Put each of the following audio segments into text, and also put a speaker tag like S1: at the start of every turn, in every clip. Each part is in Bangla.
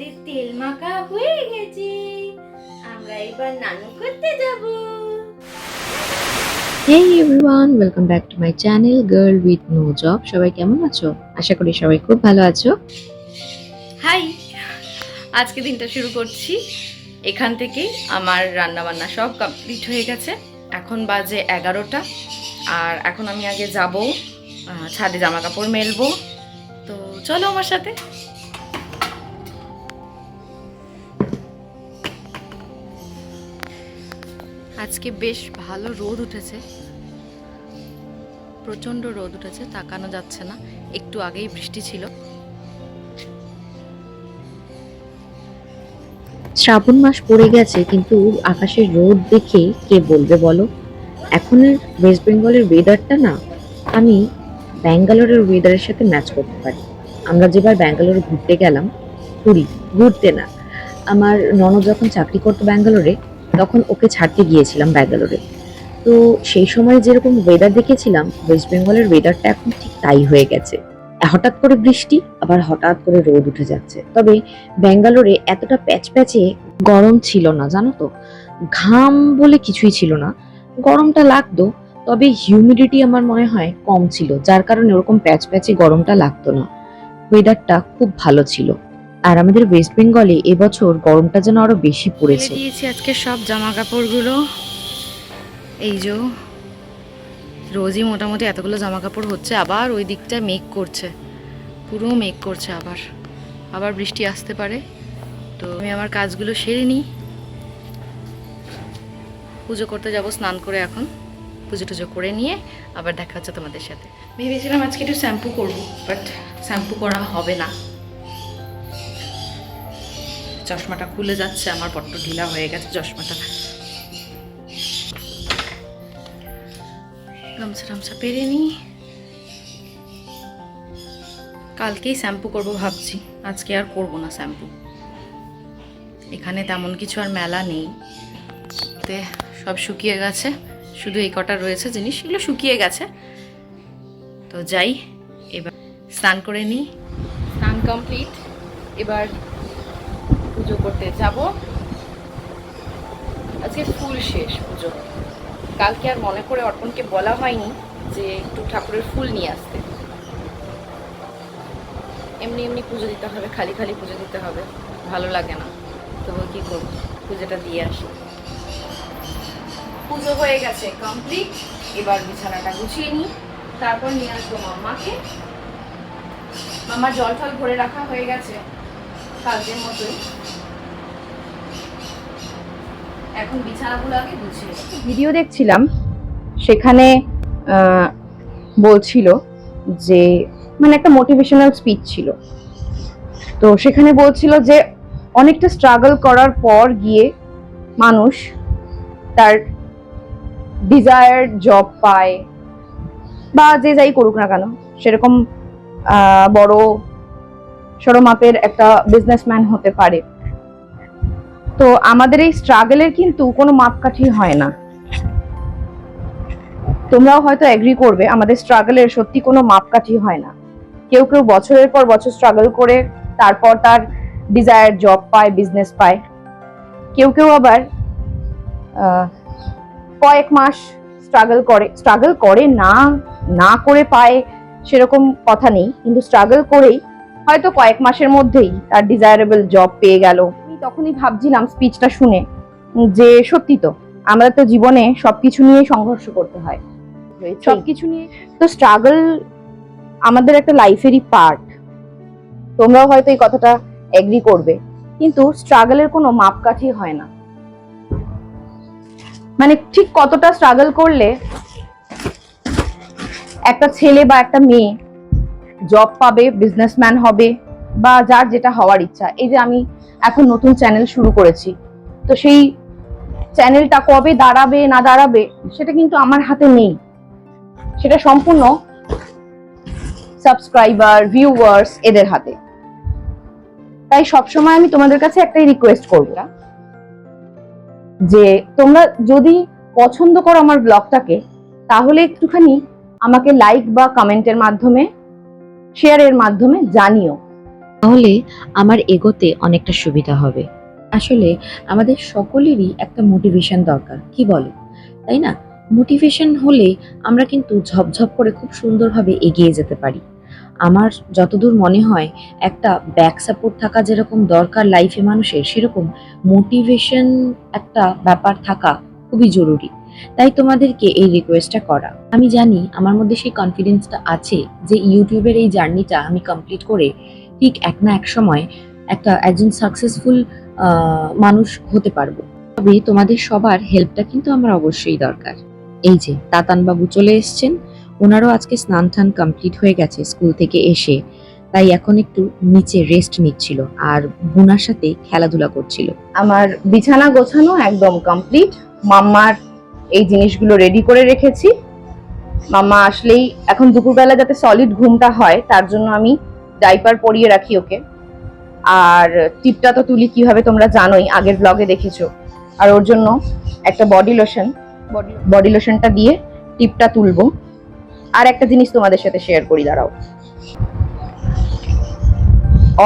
S1: আমাদের তেল মাখা হয়ে গেছে। আমরা এবার নানু করতে যাব।
S2: Hey everyone welcome back to my channel girl with no job সবাই কেমন আছো? আশা করি সবাই খুব ভালো আছো।
S1: হাই আজকে দিনটা শুরু করছি। এখান থেকে আমার রান্না বান্না সব কমপ্লিট হয়ে গেছে। এখন বাজে এগারোটা। আর এখন আমি আগে যাব ছাদে জামা কাপড় মেলবো। তো চলো আমার সাথে। আজকে বেশ ভালো রোদ উঠেছে। প্রচণ্ড রোদ উঠেছে, তাকানো যাচ্ছে না। একটু আগেই বৃষ্টি ছিল।
S2: শ্রাবণ মাস পড়ে গেছে, কিন্তু আকাশের রোদ দেখে কে বলবে বলো? এখনের ওয়েস্ট বেঙ্গলের ওয়েদারটা না, আমি ব্যাঙ্গালোরের ওয়েদারের সাথে ম্যাচ করতে পারি। আমরা যেবার ব্যাঙ্গালোরে ঘুরতে গেলাম, পুরী, ঘুরতে না। আমার ননদ যখন চাকরি করতো ব্যাঙ্গালোরে তখন ওকে ছাড়তে গিয়েছিলাম ব্যাঙ্গালোরে। তো সেই সময় যেরকম ওয়েদার দেখেছিলাম ওয়েস্ট বেঙ্গলের ওয়েদারটা এখন ঠিক তাই হয়ে গেছে। হঠাৎ করে বৃষ্টি, আবার হঠাৎ করে রোদ উঠে যাচ্ছে। তবে ব্যাঙ্গালোরে এতটা প্যাচ প্যাচে গরম ছিল না, জানো তো? ঘাম বলে কিছুই ছিল না। গরমটা লাগতো, তবে হিউমিডিটি আমার মনে হয় কম ছিল, যার কারণে ওরকম প্যাচ প্যাচে গরমটা লাগতো না। ওয়েদারটা খুব ভালো ছিল। আর আমাদের ওয়েস্ট বেঙ্গলে এবছর গরমটা যেন আরও বেশি পড়েছে।
S1: দিয়েছি আজকে সব জামা কাপড়গুলো এই যে রোজই মোটামুটি এতগুলো জামা কাপড় হচ্ছে আবার ওই দিকটা মেঘ করছে। পুরো মেঘ করছে আবার। আবার বৃষ্টি আসতে পারে। তো আমি আমার কাজগুলো সেরে নিই। পুজো করতে যাব স্নান করে এখন। পুজো টুজো করে নিয়ে আবার দেখা হচ্ছে তোমাদের সাথে। ভেবেছিলাম আজকে একটু শ্যাম্পু করব বাট শ্যাম্পু করা হবে না। চশমাটা খুলে যাচ্ছে, আমার বড্ড ঢিলা হয়ে গেছে চশমাটা। গামছা টামছা পেরে নিই কালকেই শ্যাম্পু করব ভাবছি, আজকে আর করব না শ্যাম্পু। এখানে তেমন কিছু আর মেলা নেই। তে সব শুকিয়ে গেছে, শুধু এই কটা রয়েছে জিনিস, এগুলো শুকিয়ে গেছে। তো যাই, এবার স্নান করে নিই স্নান কমপ্লিট, এবার পুজো করতে যাব। আজকে ফুল শেষ পুজো। কালকে আর মনে করে অর্পণকে বলা হয়নি যে একটু ঠাকুরের ফুল নিয়ে আসতে। এমনি এমনি পুজো দিতে হবে, খালি খালি পুজো দিতে হবে। ভালো লাগে না। তবু কি করব? পুজোটা দিয়ে আসি। পুজো হয়ে গেছে কমপ্লিট এবার বিছানাটা গুছিয়ে নিই। তারপর নিয়ে আসব মাম্মাকে। মামার জল টল ভরে রাখা হয়ে গেছে। কালকের মতোই। এখন বিছানাগুলো আগে গুছিয়ে
S3: ভিডিও দেখছিলাম, সেখানে বলছিল যে মানে একটা মোটিভেশনাল স্পিচ ছিল। তো সেখানে বলছিল যে, অনেকটা স্ট্রাগল করার পর গিয়ে মানুষ তার ডিজায়ার জব পায়, বা যে যাই করুক না কেন, সেরকম বড় সড়ো মাপের একটা বিজনেসম্যান হতে পারে। তো আমাদের এই স্ট্রাগলের কিন্তু কোনো মাপকাঠি হয় না। তোমরাও হয়তো এগ্রি করবে, আমাদের স্ট্রাগলের সত্যি কোনো মাপকাঠি হয় না। কেউ কেউ বছরের পর বছর স্ট্রাগল করে, তারপর তার ডিজায়ার জব পায় বিজনেস পায়। কেউ কেউ আবার কয়েক মাস স্ট্রাগল করে স্ট্রাগল করে না না করে পায়, সেরকম কথা নেই। কিন্তু স্ট্রাগল করেই হয়তো কয়েক মাসের মধ্যেই তার ডিজায়ারেবল জব পেয়ে গেল। আমি তখনই ভাবছিলাম স্পিচটা শুনে যে সত্যি তো আমরা তো জীবনে সবকিছু নিয়ে সংঘর্ষ করতে হয়। সবকিছু নিয়ে তো স্ট্রাগল আমাদের একটা লাইফেরই পার্ট তোমরাও হয়তো এই কথাটা এগ্রি করবে। কিন্তু স্ট্রাগলের কোনো মাপকাঠি হয় না। মানে ঠিক কতটা স্ট্রাগল করলে একটা ছেলে বা একটা মেয়ে জব পাবে বিজনেসম্যান হবে বা যার যেটা হওয়ার ইচ্ছা। এই যে আমি এখন নতুন চ্যানেল শুরু করেছি। তো সেই চ্যানেলটা কবে দাঁড়াবে, না দাঁড়াবে, সেটা কিন্তু আমার হাতে নেই। সেটা সম্পূর্ণ সাবস্ক্রাইবার ভিউয়ার্স এদের হাতে। তাই সবসময় আমি তোমাদের কাছে একটাই রিকোয়েস্ট করব যে তোমরা যদি পছন্দ করো আমার ব্লগটাকে তাহলে একটুখানি আমাকে লাইক বা কমেন্টের মাধ্যমে শেয়ারের মাধ্যমে জানিও।
S2: তাহলে আমার এগোতে অনেকটা সুবিধা হবে। আসলে আমাদের সকলেরই একটা মোটিভেশন দরকার কি বলো? তাই না? মোটিভেশন হলে আমরা কিন্তু ঝপঝপ করে খুব সুন্দরভাবে এগিয়ে যেতে পারি। আমার যতদূর মনে হয় একটা ব্যাক সাপোর্ট থাকা যেরকম দরকার লাইফে মানুষের সেরকম মোটিভেশন একটা ব্যাপার থাকা খুবই জরুরি। তাই তোমাদেরকে এই রিকোয়েস্টটা করা। আমি জানি আমার মধ্যে সেই কনফিডেন্সটা আছে যে ইউটিউবের এই জার্নিটা আমি কমপ্লিট করে ঠিক এক না এক সময় একটা একজন সাকসেসফুল মানুষ হতে পারব। তবে তোমাদের সবার হেল্পটা কিন্তু আমার অবশ্যই দরকার। এই যে তাতান বাবু চলে এসেছেন, ওনারও আজকে স্নান টান কমপ্লিট হয়ে গেছে স্কুল থেকে এসে। তাই এখন একটু নিচে রেস্ট নিচ্ছিল আর বোনার সাথে খেলাধুলা করছিল।
S3: আমার বিছানা গোছানো একদম কমপ্লিট মাম্মার এই জিনিসগুলো রেডি করে রেখেছি। মাম্মা আসলেই এখন দুপুরবেলা যাতে সলিড ঘুমটা হয় তার জন্য আমি ডাইপার পরিয়ে রাখি ওকে। আর টিপটা তো তুলি কীভাবে তোমরা জানোই আগের ব্লগে দেখেছ। আর ওর জন্য একটা বডি লোশন বডি লোশনটা দিয়ে টিপটা তুলবো। আর একটা জিনিস তোমাদের সাথে শেয়ার করি দাঁড়াও।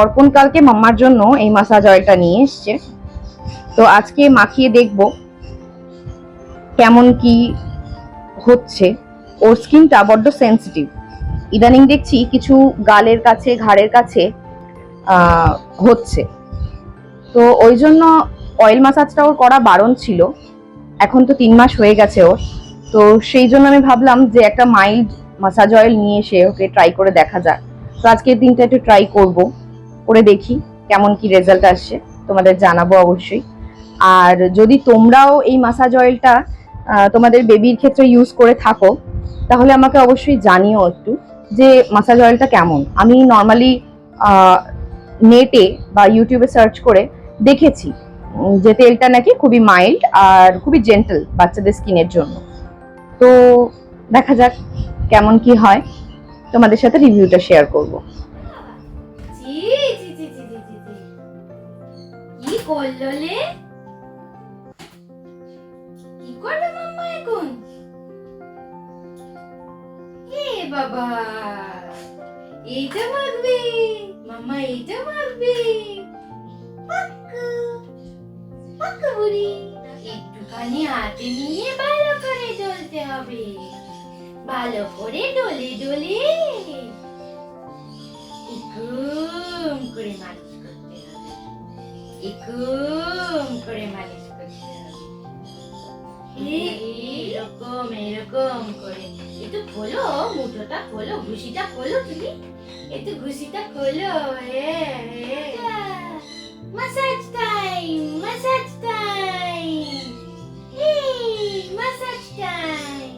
S3: অর্পণ কালকে মাম্মার জন্য এই মাসাজ অয়েলটা নিয়ে এসছে। তো আজকে মাখিয়ে দেখব কেমন কি হচ্ছে, ওর স্কিনটা বড্ড সেন্সিটিভ ইদানিং দেখছি কিছু গালের কাছে, ঘাড়ের কাছে হচ্ছে। তো ওই জন্য অয়েল মাসাজটা ওর করা বারণ ছিল। এখন তো তিন মাস হয়ে গেছে ওর। তো সেই জন্য আমি ভাবলাম যে একটা মাইল্ড মাসাজ অয়েল নিয়ে এসে ওকে ট্রাই করে দেখা যাক। তো আজকের দিনটা একটু ট্রাই করব, করে দেখি কেমন কি রেজাল্ট আসছে তোমাদের জানাব অবশ্যই। আর যদি তোমরাও এই মাসাজ অয়েলটা তোমাদের বেবির ক্ষেত্রে ইউজ করে থাকো, তাহলে আমাকে অবশ্যই জানিও একটু যে মাসাজ অয়েলটা কেমন। আমি নর্মালি নেটে বা ইউটিউবে সার্চ করে দেখেছি যে তেলটা নাকি খুবই মাইল্ড আর খুবই জেন্টল বাচ্চাদের স্কিনের জন্য। তো দেখা যাক কেমন কি হয়। তোমাদের সাথে রিভিউটা শেয়ার করব।
S4: জি জি জি জি জি জি। কি মাম্মা পাক্কু বুড়ি একটুখানি হাতে নিয়ে ভালো করে ডলতে হবে ভালো করে ডলে ডলে এরকম করে মালিশ করতে হবে এরকম করে মালিশ করতে হবে এরকম এরকম করে একটু খোলো মুঠোটা খোলো ঘুষিটা খোলো তুমি একটু ঘুষিটা খোলো massage time massage time. Massage time.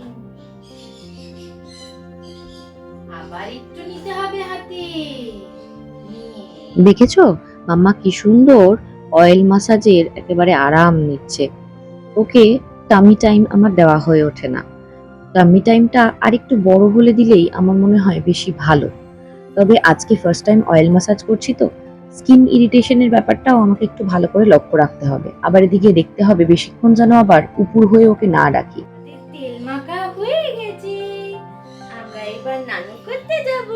S4: আবার একটু নিতে হবে হাতে।
S2: দেখেছ? মাম্মা কি সুন্দর অয়েল মাসাজের একেবারে আরাম নিচ্ছে। ওকে টামি টাইম আমার দেওয়া হয়ে ওঠে না। টামি টাইমটা আরেকটু বড় হলে দিলেই আমার মনে হয় বেশি ভালো। তবে আজকে ফার্স্ট টাইম অয়েল ম্যাসাজ করছি তো। স্কিন ইরিটেশনের ব্যাপারটাও আমাকে একটু ভালো করে লক্ষ্য রাখতে হবে। আবার এদিকে দেখতে হবে বেশিক্ষণ যেন আবার উপর হয়ে ওকে না রাখি
S4: আমাদের তেল মাখা হয়ে গেছে। আমরা এবার নানু করতে যাব।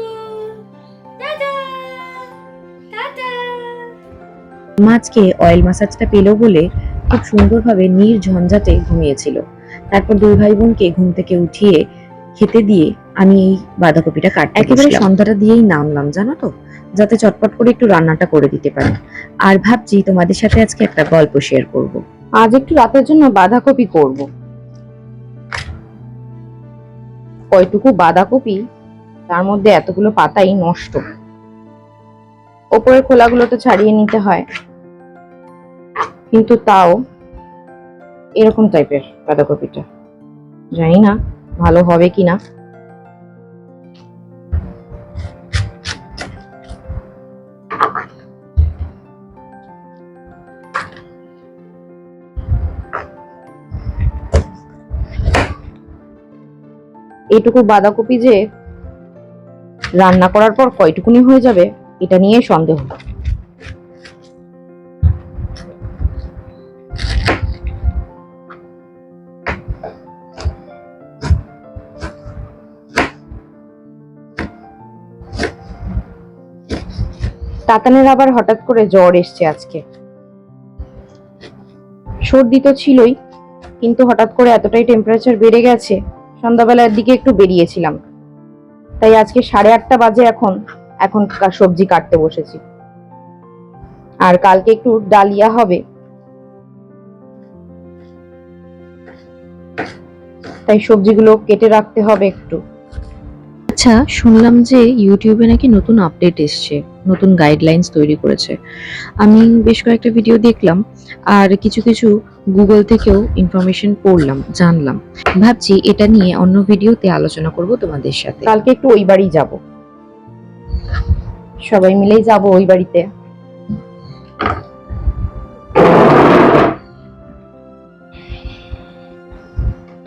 S4: টাটা! টাটা!
S2: মা অয়েল ম্যাসাজটা পেল বলে খুব সুন্দরভাবে নির্ঝঞ্ঝাটে ঘুমিয়েছিল। তারপর দুই ভাই বোনকে ঘুম থেকে উঠিয়ে খেতে দিয়ে আমি এই বাঁধাকপিটা কাটতে একেবারে সন্ধ্যাটা দিয়েই নামলাম জানো তো? যাতে চটপট করে একটু রান্নাটা করে দিতে পারি। আর ভাবছি তোমাদের সাথে আজকে একটা গল্প শেয়ার করব।
S3: আজ একটু রাতের জন্য বাঁধাকপি করব। কয়টুকু বাঁধাকপি তার মধ্যে এতগুলো পাতাই নষ্ট। ওপরের খোলাগুলো তো ছাড়িয়ে নিতে হয়। কিন্তু তাও এরকম টাইপের বাঁধাকপিটা। জানি না ভালো হবে কিনা। এইটুকু বাঁধাকপি যে রান্না করার পর কয়টুকুনি হয়ে যাবে, এটা নিয়ে সন্দেহ। তাতানের আবার হঠাৎ করে জ্বর এসছে আজকে। সর্দি তো ছিলই, কিন্তু হঠাৎ করে এতটাই টেম্পারেচার বেড়ে গেছে সন্ধ্যাবেলার দিকে একটু বেরিয়েছিলাম। তাই আজকে সাড়ে আটটা বাজে এখন এখন সবজি কাটতে বসেছি। আর কালকে একটু ডালিয়া হবে। তাই সবজিগুলো কেটে রাখতে হবে একটু।
S2: আচ্ছা শুনলাম যে ইউটিউবে নাকি নতুন আপডেট এসছে, নতুন গাইডলাইন্স তৈরি করেছে। আমি বেশ কয়েকটা ভিডিও দেখলাম, আর কিছু কিছু গুগল থেকেও ইনফরমেশন পড়লাম, জানলাম। ভাবছি এটা নিয়ে অন্য ভিডিওতে আলোচনা করব তোমাদের সাথে।
S3: কালকে একটু ওই বাড়ি যাব। সবাই মিলেই যাব ওই বাড়িতে।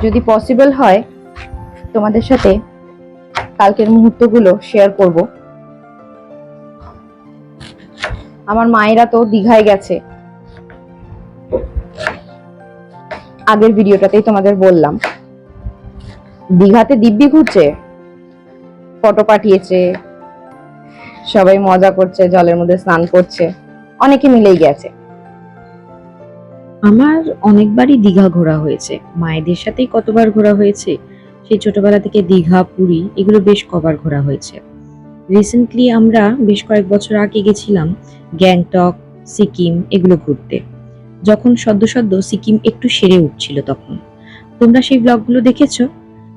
S3: যদি পসিবল হয় তোমাদের সাথে কালকের মুহূর্তগুলো শেয়ার করব। আমার মায়েরা তো দীঘায় গেছে। আগের ভিডিওটাতেই তোমাদের বললাম। দীঘাতে দিব্যি ঘুরছে ফটো পাঠিয়েছে, সবাই মজা করছে, জলের মধ্যে স্নান করছে, অনেকে মিলেই গেছে।
S2: আমার অনেকবারই দীঘা ঘোরা হয়েছে। মায়েদের সাথেই কতবার ঘোরা হয়েছে? সেই ছোটবেলা থেকে দীঘা, পুরী, এগুলো বেশ কবার ঘোরা হয়েছে। রিসেন্টলি আমরা বেশ কয়েক বছর আগে গেছিলাম গ্যাংটক, সিকিম, এগুলো ঘুরতে। যখন সদ্য সদ্য সিকিম একটু সেরে উঠছিল তখন। তোমরা সেই ব্লগগুলো দেখেছ?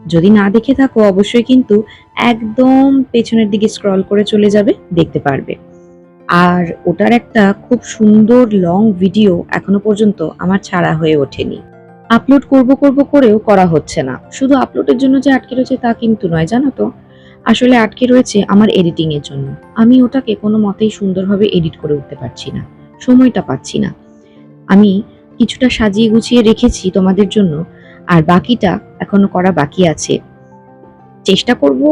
S2: যদি না দেখে থাকো, অবশ্যই কিন্তু একদম পেছনের দিকে স্ক্রল করে চলে যাবে, দেখতে পারবে। আর ওটার একটা খুব সুন্দর লং ভিডিও এখনও পর্যন্ত আমার ছাড়া হয়ে ওঠেনি। আপলোড করব করব করেও করা হচ্ছে না। শুধু আপলোডের জন্য যে আটকে রয়েছে তা কিন্তু নয়, জানো তো? আসলে আটকে রয়েছে আমার এডিটিং এর জন্য। আমি ওটাকে কোনো মতেই সুন্দরভাবে এডিট করে উঠতে পারছি না, সময়টা পাচ্ছি না। আমি কিছুটা সাজিয়ে গুছিয়ে রেখেছি তোমাদের জন্য, আর বাকিটা এখনও করা বাকি আছে। চেষ্টা করব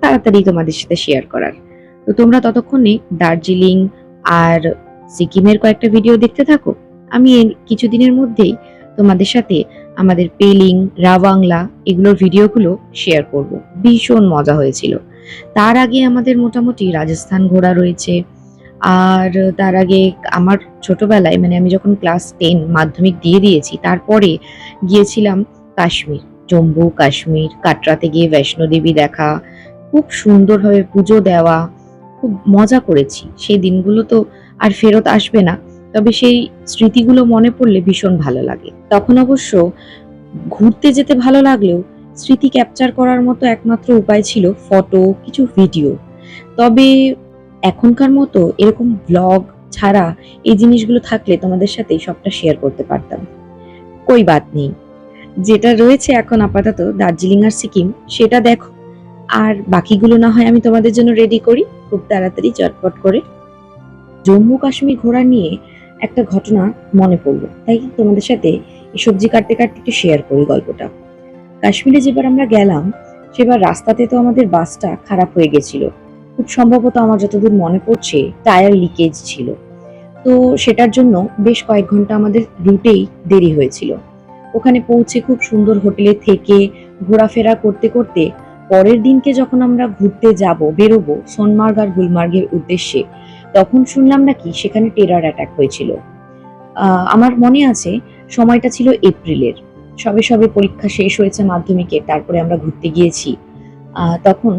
S2: তাড়াতাড়ি তোমাদের সাথে শেয়ার করার। তো তোমরা ততক্ষণে দার্জিলিং আর সিকিমের কয়েকটা ভিডিও দেখতে থাকো। আমি কিছুদিনের মধ্যেই তোমাদের সাথে আমাদের পেলিং, রাওয়াংলা এগুলোর ভিডিওগুলো শেয়ার করব। ভীষণ মজা হয়েছিল। তার আগে আমাদের মোটামুটি রাজস্থান ঘোরা রয়েছে। আর তার আগে আমার ছোটবেলায় মানে আমি যখন ক্লাস টেন মাধ্যমিক দিয়ে দিয়েছি, তারপরে গিয়েছিলাম কাশ্মীর, জম্মু, কাশ্মীর, কাটরাতে গিয়ে বৈষ্ণোদেবী দেখা, খুব সুন্দরভাবে পুজো দেওয়া, খুব মজা করেছি। সেই দিনগুলো তো আর ফেরত আসবে না। তবে সেই স্মৃতিগুলো মনে পড়লে ভীষণ ভালো লাগে। তখন অবশ্য ঘুরতে যেতে ভালো লাগলেও স্মৃতি ক্যাপচার করার মতো একমাত্র উপায় ছিল ফটো কিছু ভিডিও তবে এখনকার মতো এরকম ব্লগ ছাড়া এই জিনিসগুলো থাকলে তোমাদের সাথে সবটা শেয়ার করতে পারতাম। কই বাদ নেই। যেটা রয়েছে এখন আপাতত দার্জিলিং আর সিকিম, সেটা দেখো। আর বাকিগুলো না হয় আমি তোমাদের জন্য রেডি করি। খুব তাড়াতাড়ি চটপট করে। জম্মু কাশ্মীর ঘোরা নিয়ে একটা ঘটনা মনে পড়ল। তাই তোমাদের সাথে সবজি কাটতে কাটতে একটু শেয়ার করি গল্পটা। কাশ্মীরে যেবার আমরা গেলাম, সেবার রাস্তাতে তো আমাদের বাসটা খারাপ হয়ে গেছিল। খুব সম্ভবত আমার যতদূর মনে পড়ছে, টায়ার লিকেজ ছিল। তো সেটার জন্য বেশ কয়েক ঘণ্টা আমাদের রুটেই দেরি হয়েছিল। ওখানে পৌঁছে খুব সুন্দর হোটেলে থেকে ঘোরাফেরা করতে করতে পরের দিনকে যখন আমরা ঘুরতে যাব, বেরোবো, সোনমার্গ আর গুলমার্গের উদ্দেশ্যে তখন শুনলাম নাকি সেখানে টেরার অ্যাটাক হয়েছিল। আমার মনে আছে সময়টা ছিল এপ্রিলের। সবে সবে পরীক্ষা শেষ হয়েছে মাধ্যমিকে তারপরে আমরা ঘুরতে গিয়েছি। তখন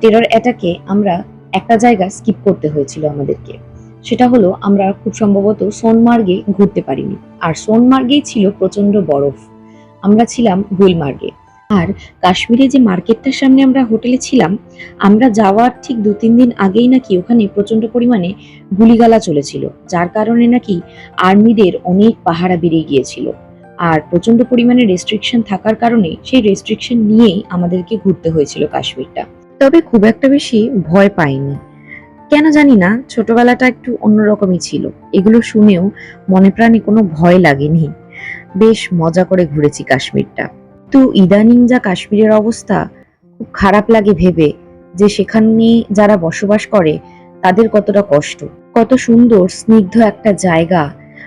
S2: টেরার অ্যাটাকে আমরা একটা জায়গা স্কিপ করতে হয়েছিল আমাদেরকে। সেটা হলো আমরা খুব সম্ভবত সোনমার্গে ঘুরতে পারিনি। আর সোনমার্গেই ছিল প্রচণ্ড বরফ। আমরা ছিলাম গুলমার্গে। আর কাশ্মীরে যে মার্কেটটার সামনে আমরা হোটেলে ছিলাম, আমরা যাওয়ার ঠিক দু তিন দিন আগেই নাকি ওখানে প্রচণ্ড পরিমাণে গুলিগালা চলেছিল, যার কারণে নাকি আর্মিদের অনেক পাহারা বেড়ে গিয়েছিল। আর প্রচণ্ড পরিমাণে রেস্ট্রিকশন থাকার কারণে সেই রেস্ট্রিকশন নিয়েই আমাদেরকে ঘুরতে হয়েছিল কাশ্মীরটা। তবে খুব একটা বেশি ভয় পাইনি। কেন জানি না, ছোটবেলাটা একটু অন্যরকমই ছিল। এগুলো শুনেও মনে প্রাণে কোনো ভয় লাগেনি। বেশ মজা করে ঘুরেছি কাশ্মীরটা। তো ইদানিং যা কাশ্মীরের অবস্থা, খুব খারাপ লাগে ভেবে যে সেখানে যারা বসবাস করে, তাদের কতটা কষ্ট। কত সুন্দর, স্নিগ্ধ একটা জায়গা,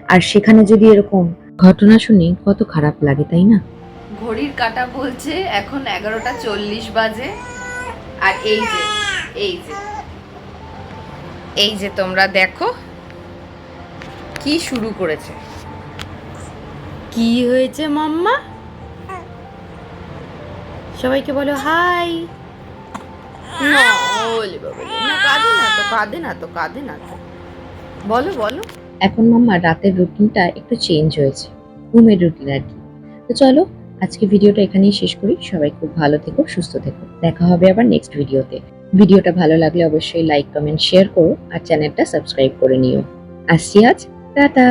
S2: আর সেখানে যদি এরকম ঘটনা শুনি, কত খারাপ লাগে, তাই না?
S1: ঘড়ির কাটা বলছে, এখন এগারোটা চল্লিশ বাজে। আর এই যে এই যে এই যে তোমরা দেখো, কি শুরু করেছে। কি হয়েছে মাম্মা? সবাইকে বলো হাই। না ওলে বাবালে, না কাঁদে না তো কাঁদে না তো কাঁদে না তো। বলো বলো।
S2: এখন মাম্মা রাতের রুটিনটা একটু চেঞ্জ হয়েছে। ঘুমের রুটিন আর কি। তো চলো আজকে ভিডিওটা এখানেই শেষ করি। সবাই খুব ভালো থেকো সুস্থ থেকো। দেখা হবে আবার নেক্সট ভিডিওতে ভিডিওটা ভালো লাগলে অবশ্যই লাইক কমেন্ট শেয়ার করো। আর চ্যানেলটা সাবস্ক্রাইব করে নিও। আসছি আজ। টাটা।